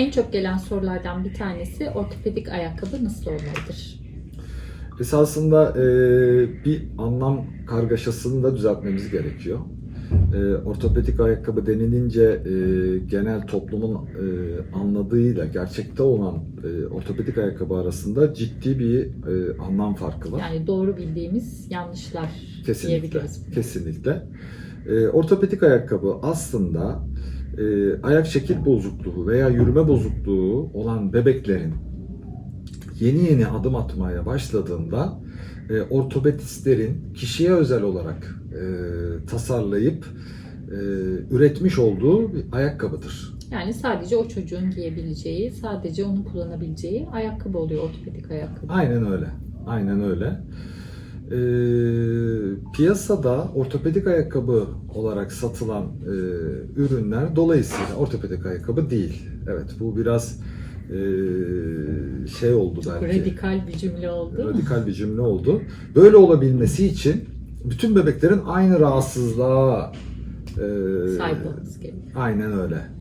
En çok gelen sorulardan bir tanesi ortopedik ayakkabı nasıl olmalıdır? Esasında e, bir anlam kargaşasını da düzeltmemiz gerekiyor. E, ortopedik ayakkabı denilince e, genel toplumun e, anladığıyla gerçekte olan e, ortopedik ayakkabı arasında ciddi bir e, anlam farkı var. Yani doğru bildiğimiz yanlışlar Kesinlikle, diyebiliriz. kesinlikle. E, ortopedik ayakkabı aslında e, ayak şekil bozukluğu veya yürüme bozukluğu olan bebeklerin yeni yeni adım atmaya başladığında e, ortopedistlerin kişiye özel olarak e, tasarlayıp e, üretmiş olduğu bir ayakkabıdır. Yani sadece o çocuğun giyebileceği, sadece onun kullanabileceği ayakkabı oluyor ortopedik ayakkabı. Aynen öyle. Aynen öyle. Ee, piyasada ortopedik ayakkabı olarak satılan e, ürünler dolayısıyla ortopedik ayakkabı değil. Evet bu biraz e, şey oldu belki. radikal bir cümle oldu. radikal bir cümle oldu. Böyle olabilmesi için bütün bebeklerin aynı rahatsızlığa e, Sahip olması gerekiyor. Aynen öyle.